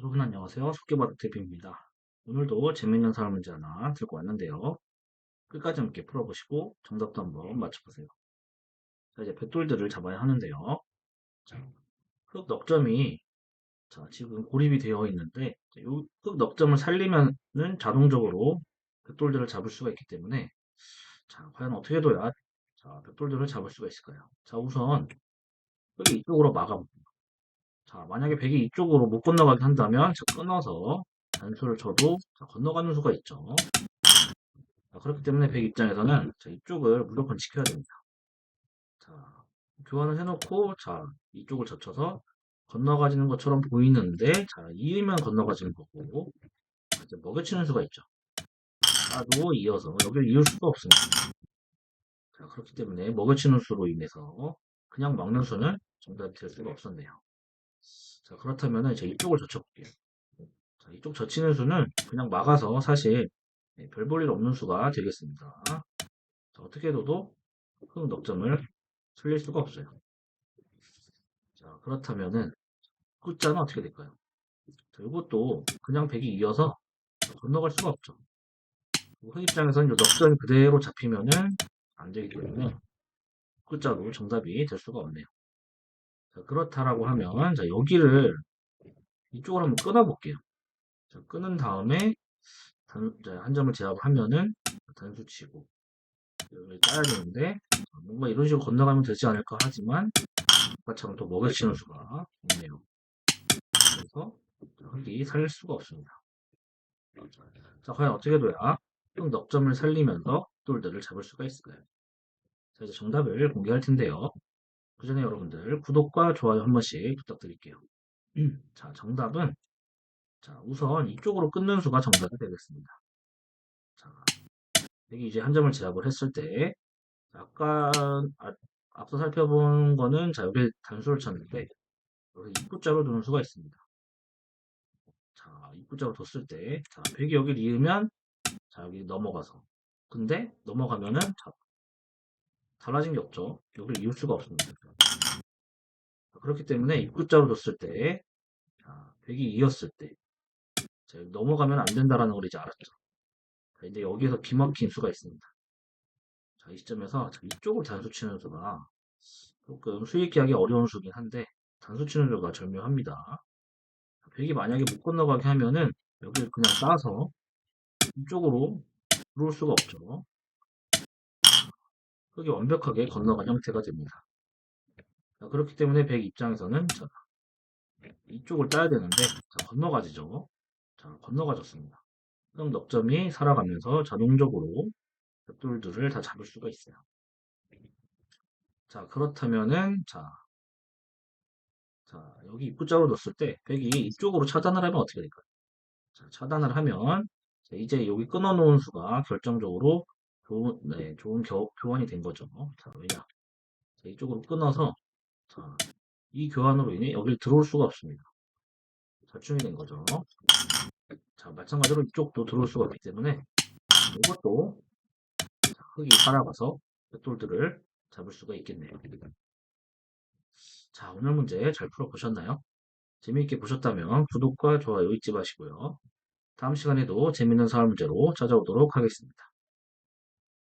여러분 안녕하세요. 속개바둑 TV입니다. 오늘도 재미있는 사람 문제 하나 들고 왔는데요. 끝까지 함께 풀어보시고 정답도 한번 맞춰보세요. 자, 이제 백돌들을 잡아야 하는데요. 자, 흑 넉점이 자, 지금 고립이 되어 있는데 이흑 넉점을 살리면은 자동적으로 백돌들을 잡을 수가 있기 때문에 자, 과연 어떻게 둬야 자, 백돌들을 잡을 수가 있을까요? 자, 우선 흑이 이쪽으로 막아볼게요. 자, 만약에 백이 이쪽으로 못 건너가게 한다면 자, 끊어서 단수를 쳐도 자, 건너가는 수가 있죠. 자, 그렇기 때문에 백 입장에서는 자, 이쪽을 무조건 지켜야 됩니다. 자, 교환을 해놓고 자, 이쪽을 젖혀서 건너가지는 것처럼 보이는데 자, 이으면 건너가지는 거고 자, 이제 먹여치는 수가 있죠. 나도 이어서 여기를 이을 수가 없습니다. 자, 그렇기 때문에 먹여치는 수로 인해서 그냥 막는 수는 정답이 될 수가 없었네요. 자, 그렇다면 이제 이쪽을 젖혀볼게요. 자, 이쪽 젖히는 수는 그냥 막아서 사실 네, 별볼일 없는 수가 되겠습니다. 자, 어떻게 해도 흑 넉점을 틀릴 수가 없어요. 자, 그렇다면은 끝자는 어떻게 될까요? 자, 이것도 그냥 백이 이어서 건너갈 수가 없죠. 흑 입장에서는 이 넉점이 그대로 잡히면은 안 되기 때문에 끝자로 정답이 될 수가 없네요. 자, 그렇다라고 하면, 자, 여기를 이쪽으로 한번 끊어볼게요. 자, 끊은 다음에, 단, 자, 한 점을 제압을 하면은, 단수 치고, 여기를 따야 되는데, 뭔가 이런 식으로 건너가면 되지 않을까 하지만, 아까처럼 또 먹여치는 수가 있네요. 그래서, 흑이 살릴 수가 없습니다. 자, 과연 어떻게 둬야 흑 넉점을 살리면서 똘들을 잡을 수가 있을까요? 자, 이제 정답을 공개할 텐데요. 그 전에 여러분들 구독과 좋아요 한 번씩 부탁드릴게요. 자, 정답은 자, 우선 이쪽으로 끊는 수가 정답이 되겠습니다. 자, 여기 이제 한 점을 제압을 했을 때 아까 아, 앞서 살펴본 거는 자, 여기 단수를 쳤는데 여기 입구자로 두는 수가 있습니다. 자, 입구자로 뒀을 때 자, 백이 여기를 이으면 자, 여기 넘어가서 근데 넘어가면은 자, 달라진 게 없죠. 여기를 이을 수가 없습니다. 그렇기 때문에 입구자로 뒀을 때, 자, 100이 이었을 때, 자, 넘어가면 안 된다라는 걸 이제 알았죠. 자, 이제 여기에서 기막힌 수가 있습니다. 자, 이 시점에서 이쪽을 단수 치는 수가 조금 수익기 하기 어려운 수긴 한데, 단수 치는 수가 절묘합니다. 100이 만약에 못 건너가게 하면은, 여기를 그냥 따서 이쪽으로 들어올 수가 없죠. 흙이 완벽하게 건너간 형태가 됩니다. 자, 그렇기 때문에 100 입장에서는 자, 이쪽을 따야 되는데 자, 건너가지죠. 자, 건너가졌습니다. 그럼 넉점이 살아가면서 자동적으로 벽돌들을 다 잡을 수가 있어요. 자, 그렇다면은 자, 자 여기 입구자로 넣었을 때 100이 이쪽으로 차단을 하면 어떻게 될까요? 자, 차단을 하면 자, 이제 여기 끊어놓은 수가 결정적으로 좋은, 네, 좋은 교, 교환이 된 거죠. 자, 왜냐? 자, 이쪽으로 끊어서, 자, 이 교환으로 인해 여기를 들어올 수가 없습니다. 자충이 된 거죠. 자, 마찬가지로 이쪽도 들어올 수가 없기 때문에, 이것도 자, 흙이 살아가서 백돌들을 잡을 수가 있겠네요. 자, 오늘 문제 잘 풀어보셨나요? 재미있게 보셨다면 구독과 좋아요 잊지 마시고요. 다음 시간에도 재밌는 사활 문제로 찾아오도록 하겠습니다.